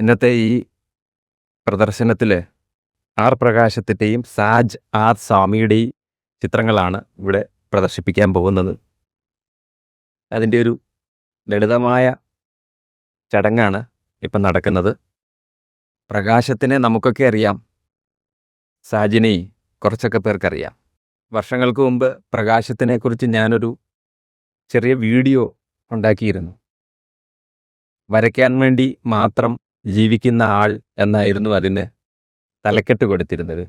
ഇന്നത്തെ ഈ പ്രദർശനത്തിൽ ആർ പ്രകാശത്തിന്റെയും സാജ് ആർ സ്വാമിയുടെയും ചിത്രങ്ങളാണ് ഇവിടെ പ്രദർശിപ്പിക്കാൻ പോകുന്നത്. അതിന്റെ ഒരു ലളിതമായ ചടങ്ങാണ് ഇപ്പം നടക്കുന്നത്. പ്രകാശത്തിനെ നമുക്കൊക്കെ അറിയാം. സാജിനെ കുറച്ചൊക്കെ പേർക്കറിയാം. വർഷങ്ങൾക്ക് മുമ്പ് പ്രകാശത്തിനെക്കുറിച്ച് ഞാനൊരു ചെറിയ വീഡിയോ ഉണ്ടാക്കിയിരുന്നു. വരയ്ക്കാൻ വേണ്ടി മാത്രം ജീവിക്കുന്ന ആൾ എന്നായിരുന്നു അതിന് തലക്കെട്ട് കൊടുത്തിരുന്നത്.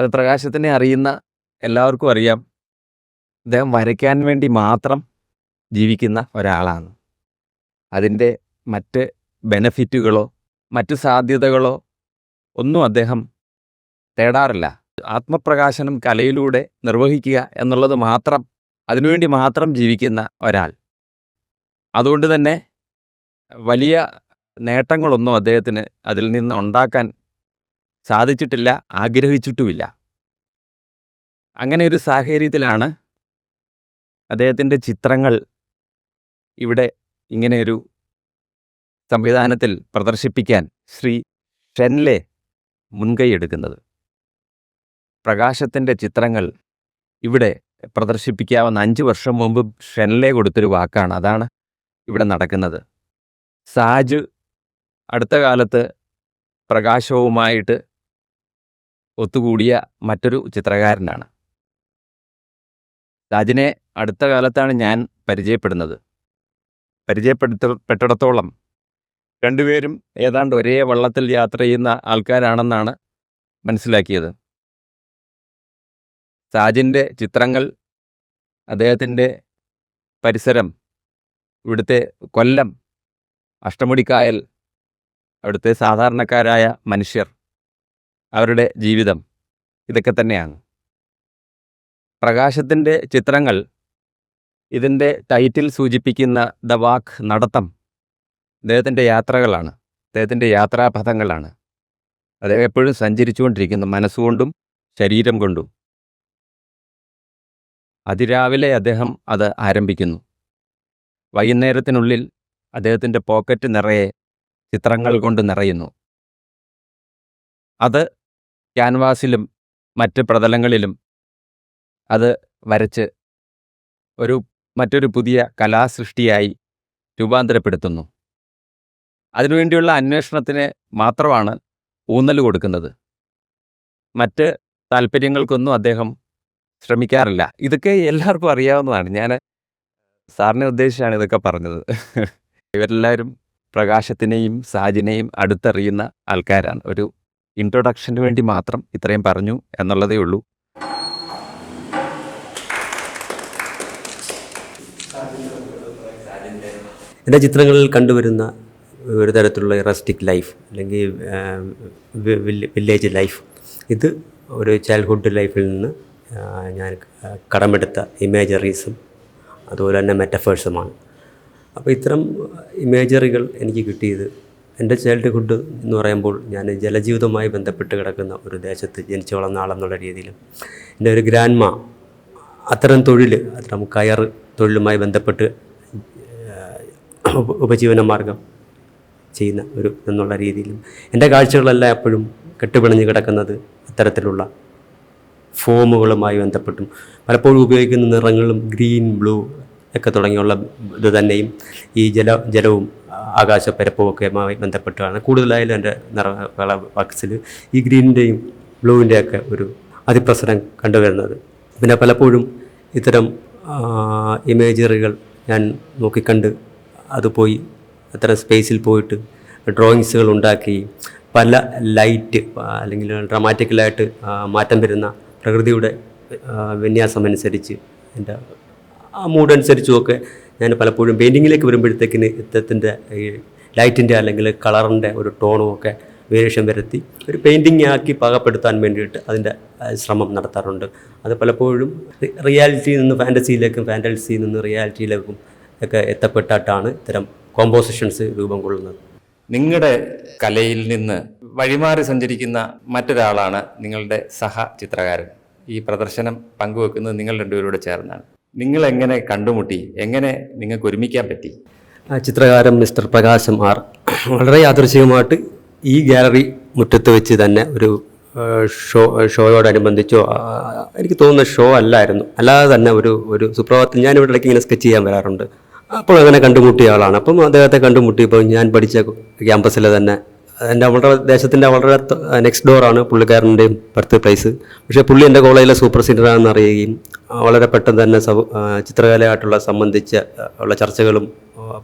അത് പ്രകാശത്തിനെ അറിയുന്ന എല്ലാവർക്കും അറിയാം. അദ്ദേഹം വരയ്ക്കാൻ വേണ്ടി മാത്രം ജീവിക്കുന്ന ഒരാളാണ്. അതിന്റെ മറ്റ് ബെനഫിറ്റുകളോ മറ്റ് സാധ്യതകളോ ഒന്നും അദ്ദേഹം തേടാറില്ല. ആത്മപ്രകാശനം കലയിലൂടെ നിർവഹിക്കുക എന്നുള്ളത് മാത്രം അതിനുവേണ്ടി മാത്രം ജീവിക്കുന്ന ഒരാൾ. അതുകൊണ്ട് തന്നെ വലിയ നേട്ടങ്ങളൊന്നും അദ്ദേഹത്തിന് അതിൽ നിന്ന് ഉണ്ടാക്കാൻ സാധിച്ചിട്ടില്ല ആഗ്രഹിച്ചിട്ടുമില്ല. അങ്ങനെ ഒരു സാഹചര്യത്തിലാണ് അദ്ദേഹത്തിന്റെ ചിത്രങ്ങൾ ഇവിടെ ഇങ്ങനെയൊരു സംവിധാനത്തിൽ പ്രദർശിപ്പിക്കാൻ ശ്രീ ഷെൻലെ മുൻകൈയെടുക്കുന്നത്. പ്രകാശത്തിന്റെ ചിത്രങ്ങൾ ഇവിടെ പ്രദർശിപ്പിക്കാവുന്ന അഞ്ച് വർഷം മുമ്പ് ഷെൻലെ കൊടുത്തൊരു വാക്കാണ് അതാണ് ഇവിടെ നടക്കുന്നത്. സാജ് അടുത്ത കാലത്ത് പ്രകാശവുമായിട്ട് ഒത്തുകൂടിയ മറ്റൊരു ചിത്രകാരനാണ്. രാജിനെ അടുത്ത കാലത്താണ് ഞാൻ പരിചയപ്പെടുന്നത്. പരിചയപ്പെടുത്തപ്പെട്ടിടത്തോളം രണ്ടുപേരും ഏതാണ്ട് ഒരേ വള്ളത്തിൽ യാത്ര ചെയ്യുന്ന ആൾക്കാരാണെന്നാണ് മനസ്സിലാക്കിയത്. സാജിന്റെ ചിത്രങ്ങൾ അദ്ദേഹത്തിന്റെ പരിസരം ഇവിടുത്തെ കൊല്ലം അഷ്ടമുടിക്കായൽ അവിടുത്തെ സാധാരണക്കാരായ മനുഷ്യർ അവരുടെ ജീവിതം ഇതൊക്കെ തന്നെയാണ്. പ്രകാശത്തിന്റെ ചിത്രങ്ങൾ ഇതിന്റെ ടൈറ്റിൽ സൂചിപ്പിക്കുന്ന ദ വാക്ക് നടത്തം അദ്ദേഹത്തിന്റെ യാത്രകളാണ് അദ്ദേഹത്തിന്റെ യാത്രാപഥങ്ങളാണ്. അദ്ദേഹം എപ്പോഴും സഞ്ചരിച്ചുകൊണ്ടിരിക്കുന്നു മനസ്സുകൊണ്ടും ശരീരം കൊണ്ടും. അതിരാവിലെ അദ്ദേഹം അത് ആരംഭിക്കുന്നു. വൈകുന്നേരത്തിനുള്ളിൽ അദ്ദേഹത്തിന്റെ പോക്കറ്റ് നിറയെ ചിത്രങ്ങൾ കൊണ്ട് നിറയുന്നു. അത് ക്യാൻവാസിലും മറ്റ് പ്രതലങ്ങളിലും അത് വരച്ച് ഒരു മറ്റൊരു പുതിയ കലാസൃഷ്ടിയായി രൂപാന്തരപ്പെടുത്തുന്നു. അതിനുവേണ്ടിയുള്ള അന്വേഷണത്തിന് മാത്രമാണ് ഊന്നൽ കൊടുക്കുന്നത്. മറ്റ് താല്പര്യങ്ങൾക്കൊന്നും അദ്ദേഹം ശ്രമിക്കാറില്ല. ഇതൊക്കെ എല്ലാവർക്കും അറിയാവുന്നതാണ്. ഞാൻ സാറിനെ ഉദ്ദേശിച്ചാണ് ഇതൊക്കെ പറഞ്ഞത്. ഇവരെല്ലാവരും പ്രകാശത്തിനെയും സാജിനെയും അടുത്തറിയുന്ന ആൾക്കാരാണ്. ഒരു ഇൻട്രൊഡക്ഷന് വേണ്ടി മാത്രം ഇത്രയും പറഞ്ഞു എന്നുള്ളതേ ഉള്ളൂ. എന്റെ ചിത്രങ്ങളിൽ കണ്ടുവരുന്ന ഒരു തരത്തിലുള്ള റസ്റ്റിക് ലൈഫ് അല്ലെങ്കിൽ വില്ലേജ് ലൈഫ് ഇത് ഒരു ചൈൽഡ്ഹുഡ് ലൈഫിൽ നിന്ന് ഞാൻ കടമെടുത്ത ഇമേജറീസും അതുപോലെ തന്നെ മെറ്റഫേഴ്സുമാണ് അപ്പോൾ ഇത്തരം ഇമേജറികൾ എനിക്ക് കിട്ടിയത് എന്റെ ചൈൽഡ്ഹുഡ് എന്ന് പറയുമ്പോൾ ഞാൻ ജലജീവിതവുമായി ബന്ധപ്പെട്ട് കിടക്കുന്ന ഒരു ദേശത്ത് ജനിച്ചു വളർന്ന ആളെന്നുള്ള രീതിയിലും എന്റെ ഒരു ഗ്രാൻഡ്മ അത്തരം തൊഴിൽ അത്തരം കയർ തൊഴിലുമായി ബന്ധപ്പെട്ട് ഉപജീവന മാർഗം ചെയ്യുന്ന ഒരു എന്നുള്ള രീതിയിലും എന്റെ കാഴ്ചകളെല്ലാം എപ്പോഴും കെട്ടുപിണഞ്ഞ് കിടക്കുന്നത് അത്തരത്തിലുള്ള ഫോമുകളുമായി ബന്ധപ്പെട്ടും പലപ്പോഴും ഉപയോഗിക്കുന്ന നിറങ്ങളും ഗ്രീൻ ബ്ലൂ ഒക്കെ തുടങ്ങിയുള്ള ഇത് തന്നെയും ഈ ജല ജലവും ആകാശപ്പരപ്പും ഒക്കെയുമായി ബന്ധപ്പെട്ടാണ് കൂടുതലായാലും എന്റെ നിറ വർക്ക്സിൽ ഈ ഗ്രീനിന്റെയും ബ്ലൂവിന്റെയൊക്കെ ഒരു അതിപ്രസരം കണ്ടുവരുന്നത്. പിന്നെ പലപ്പോഴും ഇത്തരം ഇമേജറികൾ ഞാൻ നോക്കിക്കണ്ട് അത് പോയി അത്തരം സ്പേസിൽ പോയിട്ട് ഡ്രോയിങ്സുകൾ ഉണ്ടാക്കി പല ലൈറ്റ് അല്ലെങ്കിൽ ഡ്രമാറ്റിക്കലായിട്ട് മാറ്റം വരുന്ന പ്രകൃതിയുടെ വിന്യാസം അനുസരിച്ച് എന്റെ ആ മൂഡ് അനുസരിച്ചുമൊക്കെ ഞാൻ പലപ്പോഴും പെയിന്റിങ്ങിലേക്ക് വരുമ്പോഴത്തേക്കിന് ഇത്തരത്തിന്റെ ഈ ലൈറ്റിന്റെ അല്ലെങ്കിൽ കളറിന്റെ ഒരു ടോണും ഒക്കെ വേരിയേഷൻ വരുത്തി ഒരു പെയിന്റിങ് ആക്കി പാകപ്പെടുത്താൻ വേണ്ടിയിട്ട് അതിന്റെ ശ്രമം നടത്താറുണ്ട്. അത് പലപ്പോഴും റിയാലിറ്റിയിൽ നിന്ന് ഫാന്റസിയിലേക്കും ഫാന്റസിയിൽ നിന്ന് റിയാലിറ്റിയിലേക്കും ഒക്കെ എത്തപ്പെട്ടിട്ടാണ് ഇത്തരം കോമ്പോസിഷൻസ് രൂപം കൊള്ളുന്നത്. നിങ്ങളുടെ കലയിൽ നിന്ന് വഴിമാറി സഞ്ചരിക്കുന്ന മറ്റൊരാളാണ് നിങ്ങളുടെ സഹ ചിത്രകാരൻ ഈ പ്രദർശനം പങ്കുവെക്കുന്നത് നിങ്ങൾ രണ്ടുപേരോട് ചേർന്നാണ്. നിങ്ങൾ എങ്ങനെ കണ്ടുമുട്ടി? എങ്ങനെ നിങ്ങൾക്ക് ഒരുമിക്കാൻ പറ്റി? ചിത്രകാരൻ മിസ്റ്റർ പ്രകാശം ആർ. വളരെ യാദൃശികമായിട്ട് ഈ ഗാലറി മുറ്റത്ത് വെച്ച് തന്നെ ഒരു ഷോ ഷോയോടനുബന്ധിച്ചോ എനിക്ക് തോന്നുന്ന ഷോ അല്ലായിരുന്നു. അല്ലാതെ തന്നെ ഒരു ഒരു സുപ്രഭാതത്തിൽ ഞാൻ ഇവിടെ ഇടയ്ക്ക് ഇങ്ങനെ സ്കെച്ച് ചെയ്യാൻ വരാറുണ്ട്. അപ്പോൾ അങ്ങനെ കണ്ടുമുട്ടിയ ആളാണ്. അപ്പം അദ്ദേഹത്തെ കണ്ടുമുട്ടിയപ്പോൾ ഞാൻ പഠിച്ച ക്യാമ്പസിലെ തന്നെ എന്റെ അവളുടെ ദേശത്തിന്റെ അവളുടെ നെക്സ്റ്റ് ഡോറാണ് പുള്ളിക്കാരന്റെയും ബർത്ത് പ്ലേസ് പക്ഷേ പുള്ളി എന്റെ കോളേജിലെ സൂപ്പർ സീനിയറാണെന്ന് അറിയുകയും വളരെ പെട്ടെന്ന് തന്നെ ചിത്രകലയായിട്ടുള്ള സംബന്ധിച്ച ഉള്ള ചർച്ചകളും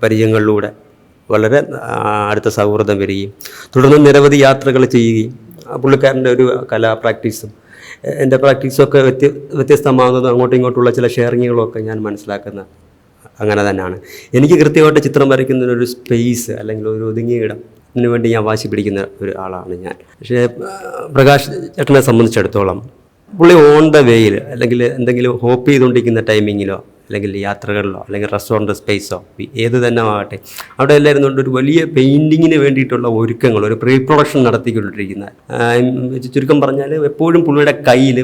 പരിചയങ്ങളിലൂടെ വളരെ അടുത്ത സൗഹൃദം വരികയും തുടർന്ന് നിരവധി യാത്രകൾ ചെയ്യുകയും പുള്ളിക്കാരന്റെ ഒരു കലാ പ്രാക്ടീസും എന്റെ പ്രാക്ടീസൊക്കെ വ്യത്യ വ്യത്യസ്തമാകുന്നതും അങ്ങോട്ടും ഇങ്ങോട്ടുള്ള ചില ഷെയറിങ്ങുകളൊക്കെ ഞാൻ മനസ്സിലാക്കുന്ന അങ്ങനെ തന്നെയാണ്. എനിക്ക് കൃത്യമായിട്ട് ചിത്രം വരയ്ക്കുന്നതിനൊരു സ്പേസ് അല്ലെങ്കിൽ ഒരു ഒതുങ്ങിയ ഇടം വേണ്ടി ഞാൻ വാശി പിടിക്കുന്ന ഒരു ആളാണ് ഞാൻ. പക്ഷേ പ്രകാശ് ചേട്ടനെ സംബന്ധിച്ചിടത്തോളം പുള്ളി ഓൺ ദ വേയിൽ അല്ലെങ്കിൽ എന്തെങ്കിലും ഹോപ്പ് ചെയ്തുകൊണ്ടിരിക്കുന്ന ടൈമിങ്ങിലോ അല്ലെങ്കിൽ യാത്രകളിലോ അല്ലെങ്കിൽ റെസ്റ്റോറന്റ് സ്പേസോ ഏത് തന്നെ ആകട്ടെ അവിടെ എല്ലാവരും കൊണ്ട് ഒരു വലിയ പെയിന്റിങ്ങിന് വേണ്ടിയിട്ടുള്ള ഒരുക്കങ്ങൾ ഒരു പ്രീ പ്രൊഡക്ഷൻ നടത്തിക്കൊണ്ടിരിക്കുന്ന ചുരുക്കം പറഞ്ഞാൽ എപ്പോഴും പുള്ളിയുടെ കയ്യിൽ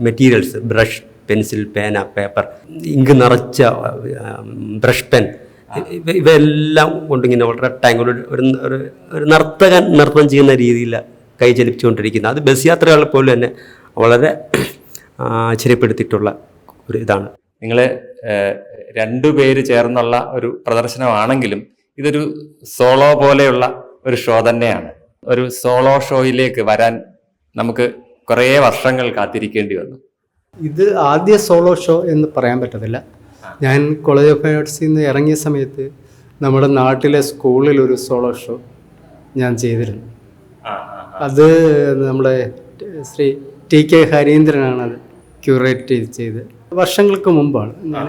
മെറ്റീരിയൽസ് ബ്രഷ് പെൻസിൽ പേന പേപ്പർ ഇങ്ക് നിറച്ച ബ്രഷ് പെൻ ഇവയെല്ലാം കൊണ്ടിങ്ങനെ വളരെ ടാങ്ക് ഒരു ഒരു ഒരു ഒരു നർത്തകൻ നൃത്തം ചെയ്യുന്ന രീതിയിൽ കൈ ചലിപ്പിച്ചുകൊണ്ടിരിക്കുന്നത് അത് ബസ് യാത്രകൾ പോലും തന്നെ വളരെ ആശ്ചര്യപ്പെടുത്തിയിട്ടുള്ള ഒരു ഇതാണ്. നിങ്ങൾ രണ്ടു പേര് ചേർന്നുള്ള ഒരു പ്രദർശനമാണെങ്കിലും ഇതൊരു സോളോ പോലെയുള്ള ഒരു ഷോ തന്നെയാണ്. ഒരു സോളോ ഷോയിലേക്ക് വരാൻ നമുക്ക് കുറേ വർഷങ്ങൾ കാത്തിരിക്കേണ്ടി വന്നു. ഇത് ആദ്യ സോളോ ഷോ എന്ന് പറയാൻ പറ്റത്തില്ല. ഞാൻ കോളേജ് ഓഫ് ആർട്സിൽ നിന്ന് ഇറങ്ങിയ സമയത്ത് നമ്മുടെ നാട്ടിലെ സ്കൂളിൽ ഒരു സോളോ ഷോ ഞാൻ ചെയ്തിരുന്നു. അത് നമ്മുടെ ശ്രീ ടി കെ ഹരീന്ദ്രനാണ് അത് ക്യൂറേറ്റ് ചെയ്ത്. വർഷങ്ങൾക്ക് മുമ്പാണ്. ഞാൻ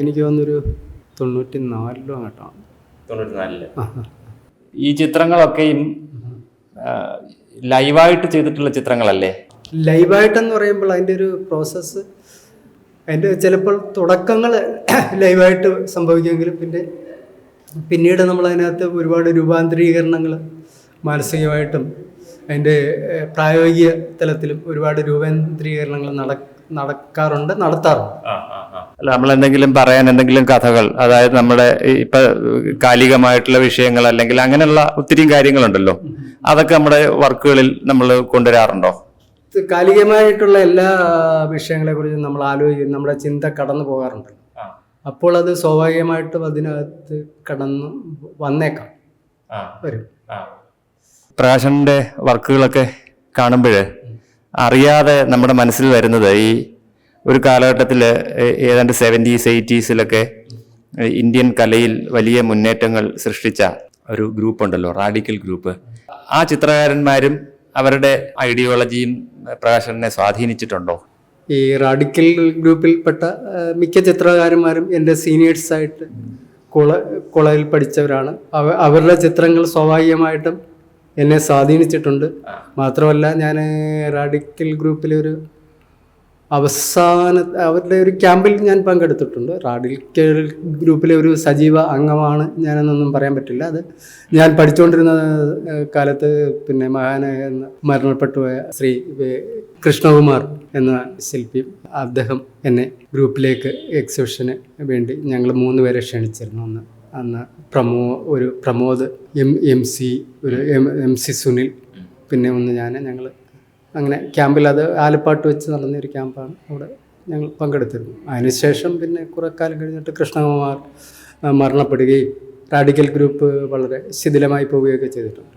എനിക്ക് തോന്നുന്നൊരു തൊണ്ണൂറ്റി നാലിലോ അങ്ങോട്ടാണ് തൊണ്ണൂറ്റിനാലിൽ. ഈ ചിത്രങ്ങളൊക്കെയും ലൈവായിട്ട് ചെയ്തിട്ടുള്ള ചിത്രങ്ങളല്ലേ? ലൈവായിട്ടെന്ന് പറയുമ്പോൾ അതിന്റെ ഒരു പ്രോസസ്സ് അതിന്റെ ചിലപ്പോൾ തുടക്കങ്ങൾ ലൈവായിട്ട് സംഭവിക്കുമെങ്കിലും പിന്നെ പിന്നീട് നമ്മൾ അതിനകത്ത് ഒരുപാട് രൂപാന്തരീകരണങ്ങൾ മാനസികമായിട്ടും അതിന്റെ പ്രായോഗിക തലത്തിലും ഒരുപാട് രൂപാന്തരീകരണങ്ങൾ നട നടക്കാറുണ്ട് നടത്താറുണ്ട്. അല്ല നമ്മൾ എന്തെങ്കിലും പറയാൻ എന്തെങ്കിലും കഥകൾ അതായത് നമ്മുടെ ഇപ്പൊ കാലികമായിട്ടുള്ള വിഷയങ്ങൾ അല്ലെങ്കിൽ അങ്ങനെയുള്ള ഒത്തിരി കാര്യങ്ങളുണ്ടല്ലോ. അതൊക്കെ നമ്മുടെ വർക്കുകളിൽ നമ്മൾ കൊണ്ടുവരാറുണ്ടോ? കാലികമായിട്ടുള്ള എല്ലാ വിഷയങ്ങളെ കുറിച്ചും നമ്മൾ ആലോചിക്കും നമ്മുടെ ചിന്ത കടന്നു പോകാറുണ്ട്. അപ്പോൾ അത് സ്വാഭാവികമായിട്ടും അതിനകത്ത് കടന്ന് വന്നേക്കാം. വരും. പ്രകാശന്റെ വർക്കുകളൊക്കെ കാണുമ്പോൾ അറിയാതെ നമ്മുടെ മനസ്സിൽ വരുന്നത് ഈ ഒരു കാലഘട്ടത്തിൽ ഏതാണ്ട് സെവന്റീസ് എയ്റ്റീസിലൊക്കെ ഇന്ത്യൻ കലയിൽ വലിയ മുന്നേറ്റങ്ങൾ സൃഷ്ടിച്ച ഒരു ഗ്രൂപ്പ് ഉണ്ടല്ലോ റാഡിക്കൽ ഗ്രൂപ്പ്. ആ ചിത്രകാരന്മാരും അവരുടെ ഐഡിയോളജിയും പ്രകാശനെ സ്വാധീനിച്ചിട്ടുണ്ടോ? ഈ റാഡിക്കൽ ഗ്രൂപ്പിൽപ്പെട്ട മിക്ക ചിത്രകാരന്മാരും എന്റെ സീനിയേഴ്സായിട്ട് കുള കോളേജിൽ പഠിച്ചവരാണ്. അവ അവരുടെ ചിത്രങ്ങൾ സ്വാഭാവികമായിട്ടും എന്നെ സ്വാധീനിച്ചിട്ടുണ്ട്. മാത്രമല്ല ഞാൻ റാഡിക്കൽ ഗ്രൂപ്പിലൊരു അവസാന അവരുടെ ഒരു ക്യാമ്പിൽ ഞാൻ പങ്കെടുത്തിട്ടുണ്ട്. റാഡിക്കൽ ഗ്രൂപ്പിലെ ഒരു സജീവ അംഗമാണ് ഞാനെന്നൊന്നും പറയാൻ പറ്റില്ല. അത് ഞാൻ പഠിച്ചുകൊണ്ടിരുന്ന കാലത്ത് പിന്നെ മഹാനായ മരണപ്പെട്ടു പോയ ശ്രീ കൃഷ്ണകുമാർ എന്ന ശില്പി അദ്ദേഹം എന്നെ ഗ്രൂപ്പിലേക്ക് എക്സിബിഷന് വേണ്ടി ഞങ്ങൾ മൂന്ന് പേരെ ക്ഷണിച്ചിരുന്നു. അന്ന് അന്ന് പ്രമോ ഒരു പ്രമോദ് എം എം സി ഒരു എം എം സി സുനിൽ പിന്നെ ഒന്ന് ഞാൻ ഞങ്ങൾ അങ്ങനെ ക്യാമ്പിൽ അത് ആലപ്പാട്ട് വെച്ച് നടന്ന ഒരു ക്യാമ്പാണ്. അവിടെ ഞങ്ങൾ പങ്കെടുത്തിരുന്നു. അതിനുശേഷം പിന്നെ കുറേ കാലം കഴിഞ്ഞിട്ട് കൃഷ്ണകുമാർ മരണപ്പെടുകയും റാഡിക്കൽ ഗ്രൂപ്പ് വളരെ ശിഥിലമായി പോവുകയൊക്കെ ചെയ്തിട്ടുണ്ട്.